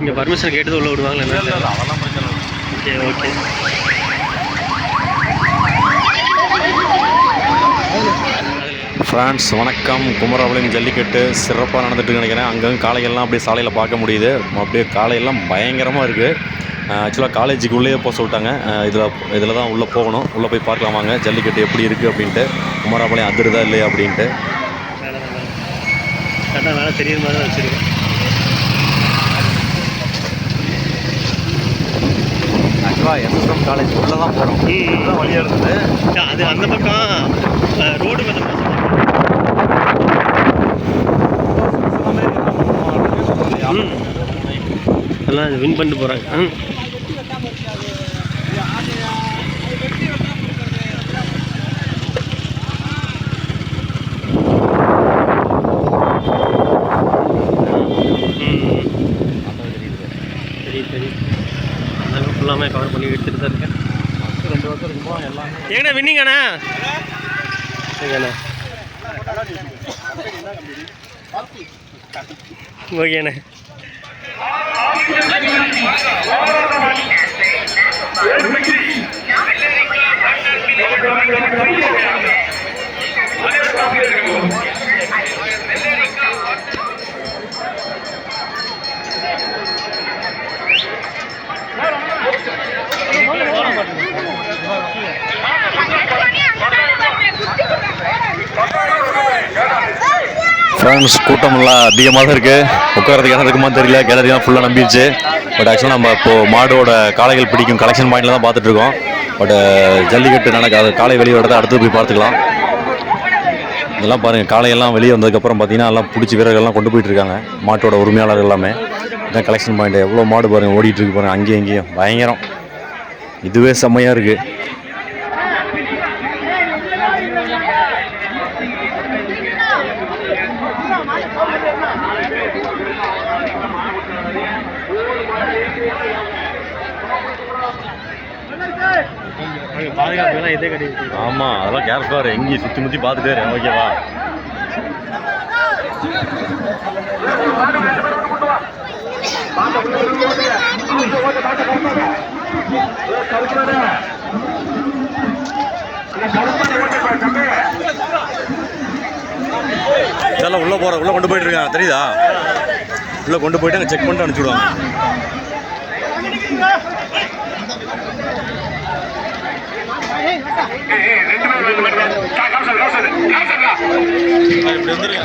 இங்கே பர்மிஷன் கேட்டது உள்ள விடுவாங்களா என்ன? அதெல்லாம் பிரச்சனை ஓகே ஓகே ஃப்ரான்ஸ் வணக்கம். குமரபாளையம் ஜல்லிக்கட்டு சிறப்பாக நடந்துட்டு நினைக்கிறேன். அங்கங்கே காளைகள்லாம் அப்படியே சாலையில் பார்க்க முடியுது. அப்படியே காளையெல்லாம் பயங்கரமாக இருக்குது ஆக்சுவலாக காலேஜுக்கு உள்ளே போக சொல்லிட்டாங்க. இதில் இதில் தான் உள்ளே போகணும். உள்ளே போய் பார்க்கலாம் வாங்க. ஜல்லிக்கட்டு எப்படி இருக்குது அப்படின்ட்டு. குமரபாளையம் அதிருதா இல்லையா அப்படின்ட்டு. கரெக்டாக வேலை தெரியுற மாதிரி தான் வச்சுருக்கேன் ஆக்சுவலாக எஸ்எஸ்எம் காலேஜ் உள்ளே தான் போகிறோம் வழியாக இருக்குது. அது அந்த பக்கம் ரோடு கொஞ்சம் எல்லாம் வின் பண்ணிட்டு போகிறாங்க ம் ம் சரி சரி நாங்கள் ஃபுல்லாமே எடுத்துகிட்டு தான் இருக்கேன். ரெண்டு வருஷம் இருக்குமோ எல்லாமே எங்கண்ணா வின்னிங்கண்ணா? ஓகேண்ணா ஓகேண்ணே. ஃப்ரெண்ட்ஸ் கூட்டமெல்லாம் அதிகமாக தான் இருக்குது உட்காரதுக்கு இடம் இருக்குமா தெரியல. கேலரியெலாம் ஃபுல்லாக நம்பிடுச்சு பட் ஆக்சுவலாக நம்ம இப்போது மாடோட காளைகள் பிடிக்கும் கலெக்ஷன் பாயிண்டில் தான் பார்த்துட்ருக்கோம் பட் uh, ஜல்லிக்கட்டு நடக்காது காளை வெளியே வரதை அடுத்து போய் பார்த்துக்கலாம். இதெல்லாம் பாருங்கள் காளையெல்லாம் வெளியே வந்ததுக்கப்புறம் பார்த்தீங்கன்னா எல்லாம் பிடிச்சி வீரர்கள்லாம் கொண்டு போயிட்டுருக்காங்க மாட்டோட உரிமையாளர் எல்லாமே. இதான் கலெக்ஷன் பாயிண்ட் எவ்வளோ மாடு பாருங்கள் ஓடிட்டு இருக்கு பாருங்கள் அங்கேயும் இங்கேயும். பயங்கரம். இதுவே செம்மையாக இருக்குது ஆமா பாதுகாப்புலாம் இதே கிடையாது ஆமாம் அதெல்லாம் கேர்ஃபுல்லாக எங்கேயும் சுற்றி முற்றி பார்த்துட்டே ஓகேவா பாட்டு இதெல்லாம் உள்ளே போகிற உள்ளே கொண்டு போயிட்டு இருக்காங்க தெரியுதா? உள்ளே கொண்டு போயிட்டு அங்கே செக் பண்ணிட்டு அனுப்பிச்சுடுவாங்க. இப்படி வந்துருங்க.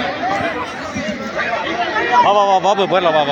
Va, va, va, va, pues, va,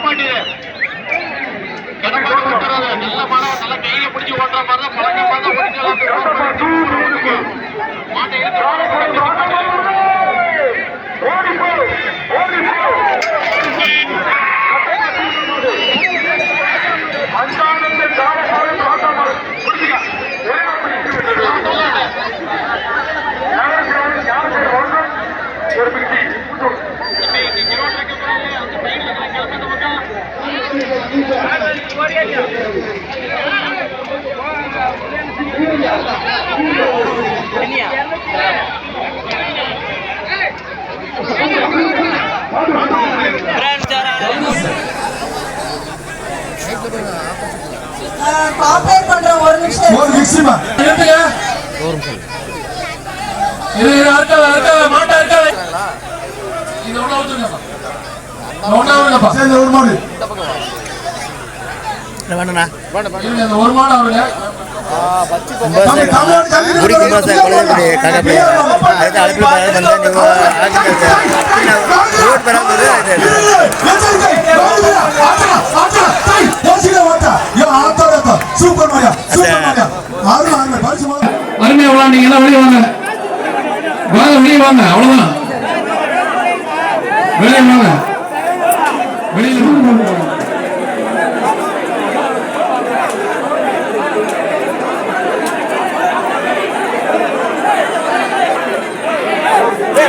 அப்படியே நல்ல மரம் நல்லா கையில பிடிச்சி ஓட்டுற மாதிரி தான் மாட்டை காப்பரேட் பண்ற ஒரு நிமிஷம் ஒரு நிமிஷமா இருங்க ஒரு நிமிஷம் இது இது அர்க்கல அர்க்கல மாட்ட அழைப்பு வந்து ரோட் பெறாமல் சூப்பர் மாரியா சூப்பர் மாரியா ஆறு ஆறு பரிசு அருமையா வாங்க நீங்க எல்லாம் வெளியே வாங்க வாங்க வெளியே வாங்க அவ்வளவுதான் வெளியே வாங்க வெளியில வாங்க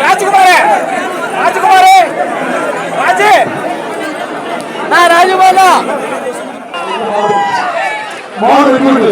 ராஜ்குமார் ராஜ்குமார் ராஜு நான் ராஜகுமார் மாடு இருக்குது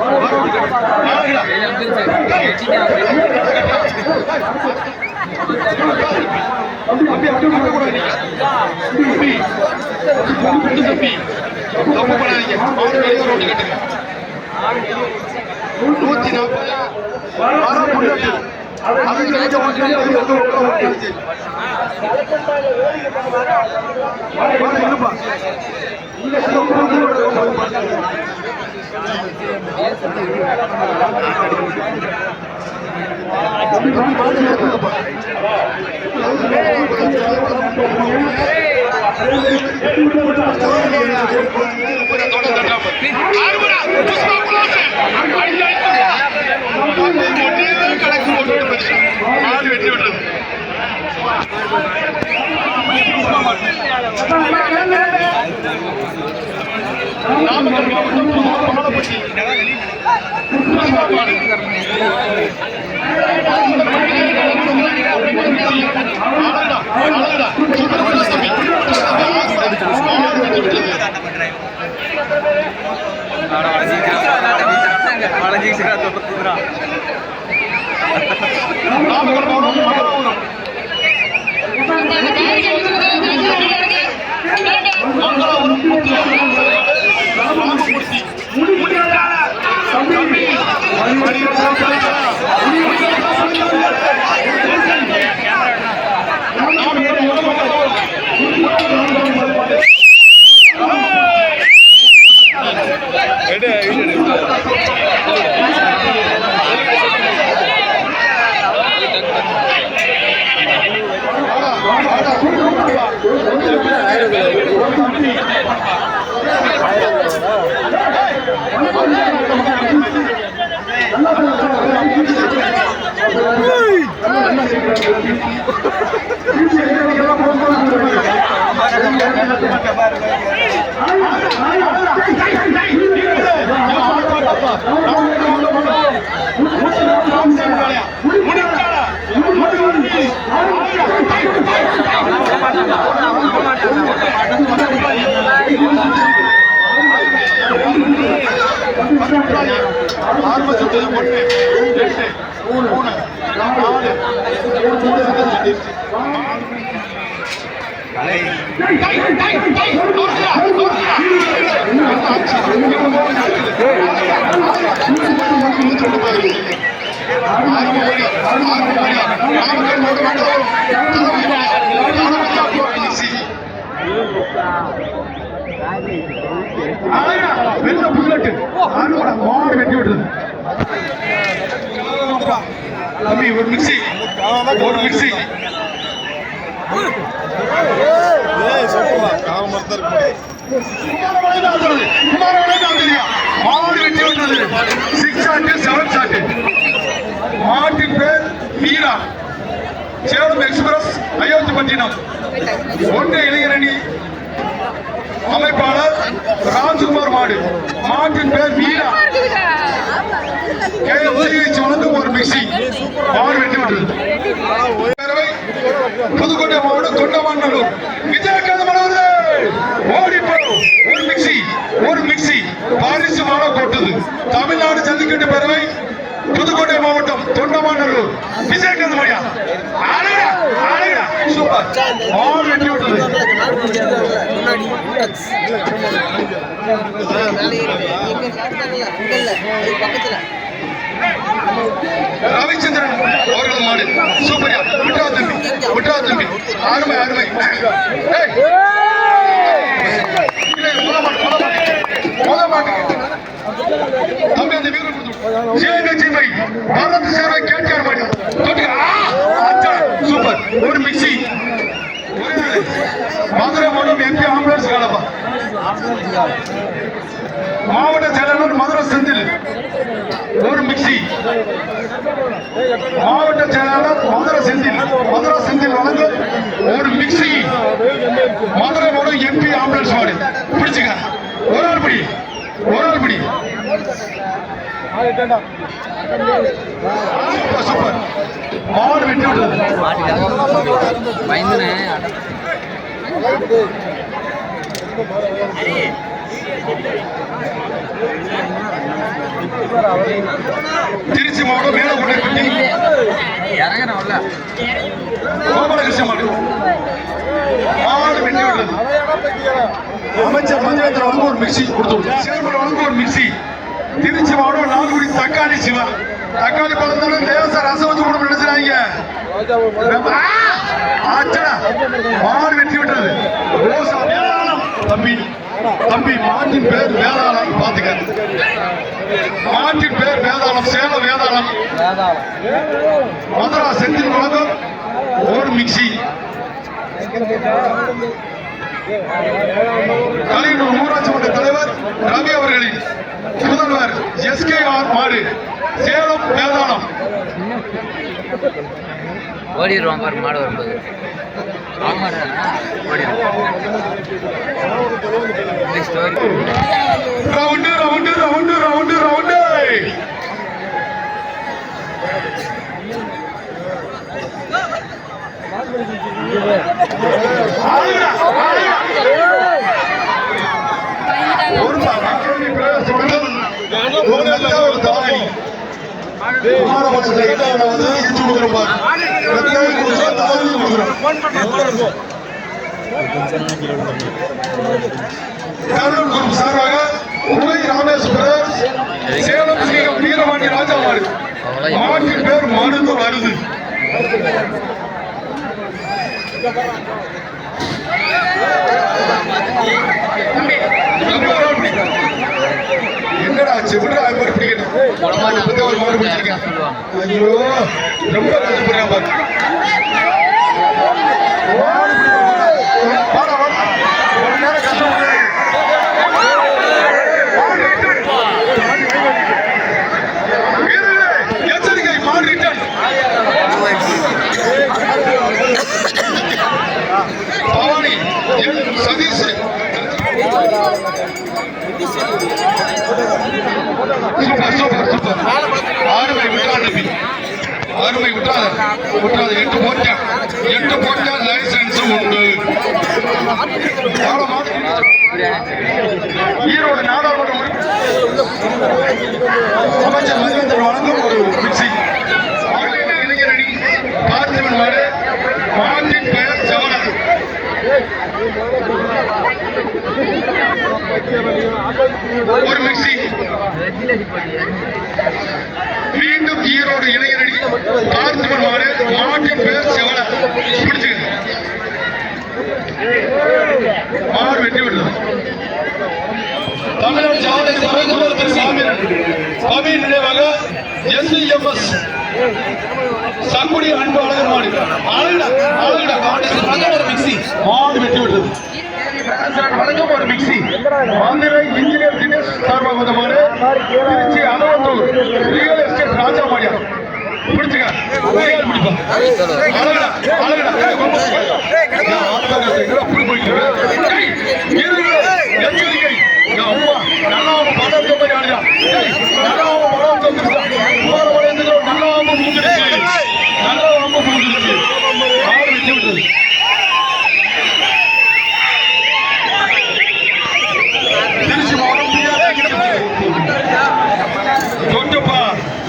我们尽量，尽量，尽量。விட்டது நாமக்கல் மாவட்டம் பாலப்பட்டி நாமக்கல் மாவட்டம் ஆரம்பிச்சது ஒன்று எட்டு மூணு நாலு வெள்ள புல்லட்டு ஆனோட மாடு வெட்டி விடுறது தம்பி ஒரு மிக்சி ஒரு மிக்சி ஏய் சொல்லுவா காம செவன் ஷாட்டு மாட்டின் பேர் மீரா சேலம் எக்ஸ்பிரஸ் அயோத்திப்பட்டினம் ஒன்றிய இளைஞரணி அமைப்பாளர் ராஜ்குமார் மாடு மாட்டின் பேர் மீரா கேஎம்சிஹெச் வழங்கும் ஒரு மிக்சி மாடு வெட்டி விட்டது. பேரவை புதுக்கோட்டை மாவட்டம் தொண்டமாநல்லூர் விஜயகாந்த் மனோகர் ஓடிப்போ ஒரு மிக்சி ஒரு மிக்சி பாரிசு மாலை போட்டது. தமிழ்நாடு ஜல்லிக்கட்டு பேரவை புதுக்கோட்டை மாவட்டம் தொண்டமாநல்லூர் விஜயகாந்த் மணியா? ஆளுடா ஆளுடா சூப்பர். மாடு வெட்டி விட்டது. ரவிச்சந்திரன் அவர்கள் மாடு சூப்பரியா விட்டா தம்பி. விட்டா தம்பி. அருமை அருமை. தம்பி அந்த வீரர் கொடுத்து சேகச்சிமை பாரத் சேவை கேட்கார் சூப்பர். ஒரு மிக்சி ஒரு மதுரை மாவட்டம் எம்பி ஆம்புலன்ஸ் காலப்பா. மாவட்ட செயலாளர் மதுரை செந்தில் ஒரு மிக்சி. மாவட்ட செயலாளர் மதுரை செந்தில் மதுரை செந்தில் வழங்க ஒரு மிக்சி. மதுரையோட எம்பி ஆம்புலன்ஸ் வார்டு. பிடிச்சுக்க. ஒரு ஆள் பிடி. ஒரு ஆள் பிடி. Super, super. மாடு வெட்டி விட்டது. திருச்சி மாவட்டம் மேலக்கோட்டைப்பட்டி கோபாலகிருஷ்ண அமைச்சர் மந்திரத்தில் வந்து ஒரு மிக்சி கொடுத்து சேர்மன் வந்து ஒரு மிக்சி. திருச்சி மாவட்டம் நான்குடி தக்காளி சிவா. தக்காளி பழத்தாலும் லேசா ரசம் வச்சு கொடுக்க நினைச்சாங்க ஆச்சடா. மாடு வெட்டி விட்டது ரோசா. வேளாளம் தம்பி. தம்பி மாட்டின் பேர் வேதாளம் பாத்துக்க. மாட்டின் பேர் வேதாளம் சேலம் வேதாளம். மதுரா செந்தில் வழக்கம் ஒரு மிக்சி. கலைஞர் ஊராட்சி மன்ற தலைவர் ரவி அவர்களின் முதல்வர் எஸ்கேஆர் மாடு சேலம் வேதாளம். ஓடிடுவான் பாரு மாடு வரும்போது round round round round round. ஒரு. விமானப்படத்துல இடம் வந்து இடிச்சு கொடுக்குறோம் பாரு. ரெண்டாவது கொடுக்குறோம், தாவணி கொடுக்குறோம். குரூப் சார்பாக ராமேஸ்வரர் சேலம் ஸ்ரீகம் ராஜா மாடு மாட்டின் பேர் மருந்து வருது ஐயோ ரொம்ப கஷ்டப்படுறேன் பாரு சதீஷ். சூப்பர் ஆறுமை விட்டான் ஆறுமை விட்டாத விட்டாத எட்டு போட்டா எட்டு போட்டா லைசன்ஸ் உண்டு. ஈரோடு நாடாளுமன்ற அமைச்சர் மகேந்திரன் வழங்கும் ஒரு மிக்சி. இளைஞரணி பார்த்திபன் மாட்டின் பெயர் ஜவனன் ஒரு மிக்சி. இளைஞரணி பார்த்திபன் மாடு மாட்டின் பெயர் செவல பிடிச்சுக்க மாடு வெட்டி விடுது. தமிழ்நாடு ரவிக்குமார் திரு சாமியன் சுவாமி நினைவாக எஸ்இஎம்எஸ் சக்குடி அன்பு அழகர் மாடு. அழகுடா அழகுடா மாடு. அழகான மிக்சி மாடு விட்டது ரெஸ்டாரண்ட் வழங்கும் ஒரு மிக்சி மதுரை இன்ஜினியர் தினேஷ் சார்பாக வந்த மாடு திருச்சி அலவந்தூர் ரியல் எஸ்டேட் ராஜா மாடியா என் அம்மா நல்லா அவன் படம் மாதிரி ஆடுதா டேய், நல்லா அவன் படம் தந்துருக்கா போற வளையத்துக்கு நல்லா அவன் புகுந்துருச்சு நல்லா அவன் புகுந்துருச்சு ஆடு விட்டு விட்டது திருச்சி மாவட்டம் பிஆர் தொட்டுப்பா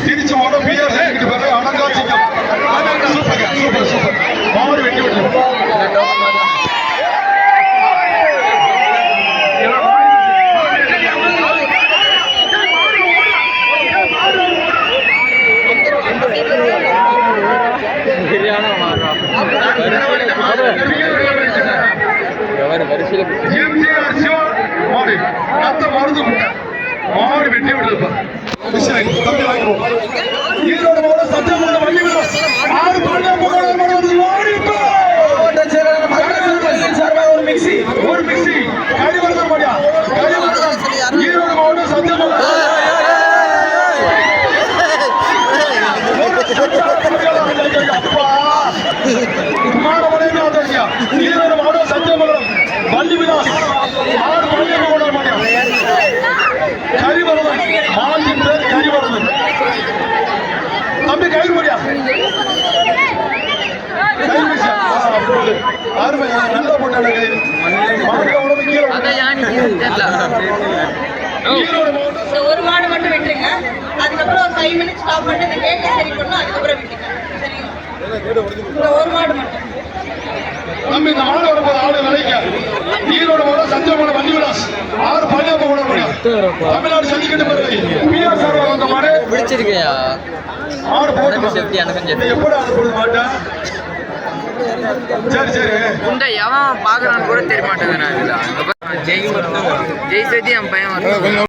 திருச்சி மாவட்டம் பிஆர் செக்ரட்டரி பேரு அனங்காசிங்கம் சூப்பர் சூப்பர் சூப்பர் மாடு வெட்டி விட்டு எம்ஜிஆர் சிவா மாடு அந்த மருந்து முட்டை மாடு வெட்டி விடுதுப்பா தம்பி வாங்கிடுவோம் ஈரோடு மாவட்டம் சத்தியமங்கலம் வள்ளி விலாஸ் ஆறு பன்னெண்டு மூணு மாடு வந்து ஓடிப்பா ஒரு மிக்சி ஒரு மிக்சி கரிவர்தன் மாடியா கரிவர்தன் ஈரோடு மாவட்டம் சத்தியமங்கலம் அப்பா மாணவனே ஆதரியா ஈரோடு மாவட்டம் சத்தியமங்கலம் வள்ளி விலாஸ் ஆறு பன்னெண்டு மூணு மாடியா மாட்டின் பேர் கரிவரதன் தம்பி கயிறு அப்படி. அருமை. நல்ல மாட்டு உடம்பு கீழே இந்த ஒரு மாடு மட்டும் விட்டுருங்க. அதுக்கப்புறம் ஒரு ஃபைவ் மினிட்ஸ் ஸ்டாப் பண்ணிட்டு இந்த கேட்டை சரி பண்ணணும். அதுக்கப்புறம் விட்டுங்க சரிங்களா? இந்த ஒரு மாடு மட்டும். தம்பி இந்த மாடு வரும்போது ஆளு விளைக்க ஈரோடு மாவட்டம் சத்தியமங்கலம் வள்ளி விலாஸ் ஆறு பள்ளியப்ப கூட முடியும் தமிழ்நாடு பிறகு பிஆர் சார் வந்த மாடு பிடிச்சிருக்கையா மாடு போட்டு எப்படி அனுப்புறது மாட்டேன் சரி சரி இந்த எவன் பாக்குறான்னு கூட தெரிய மாட்டேங்குது நான் இதுல ஜெய் ஜெய் சதி என் பையன்